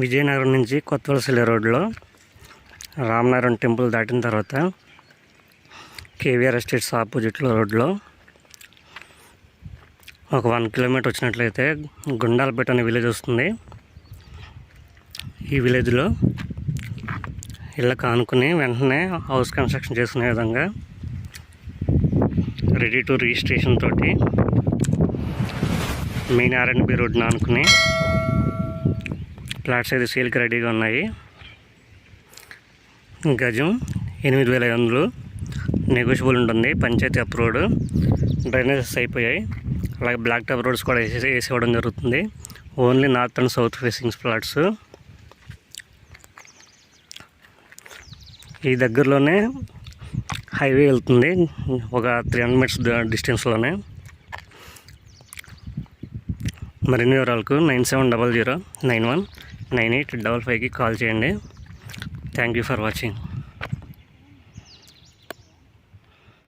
విజయనగరం నుంచి కొత్తవలసల్లి రోడ్లో రామనారాయణ టెంపుల్ దాటిన తర్వాత కేవీఆర్ ఎస్టేట్స్ ఆపోజిట్లో రోడ్లో ఒక వన్ కిలోమీటర్ వచ్చినట్లయితే గుండాలపేట అనే విలేజ్ వస్తుంది. ఈ విలేజ్లో ఇళ్ళకు ఆనుకుని వెంటనే హౌస్ కన్స్ట్రక్షన్ చేసుకునే విధంగా రెడీ టు రిజిస్ట్రేషన్ తోటి మెయిన్ ఆర్ఎండ్బి రోడ్ని ఆనుకుని ఫ్లాట్స్ అయితే సేల్కి రెడీగా ఉన్నాయి. గజం ఎనిమిది వేల ఐదు వందలు. నెగోషియబుల్ ఉంటుంది. పంచాయతీ అప్రూవ్డ్. డ్రైనేజెస్ అయిపోయాయి. అలాగే బ్లాక్ టాప్ రోడ్స్ కూడా వేసి వేసేవడం జరుగుతుంది. Only north and south facing flats ఈ దగ్గరలోనే హైవే వెళ్తుంది. ఒక త్రీ హండ్రెడ్ మీటర్స్ డిస్టెన్స్లోనే మరిన్ని వివరాలకు nine seven double zero nine one nine eight double ఫైవ్కి కాల్ చేయండి. Thank you for watching.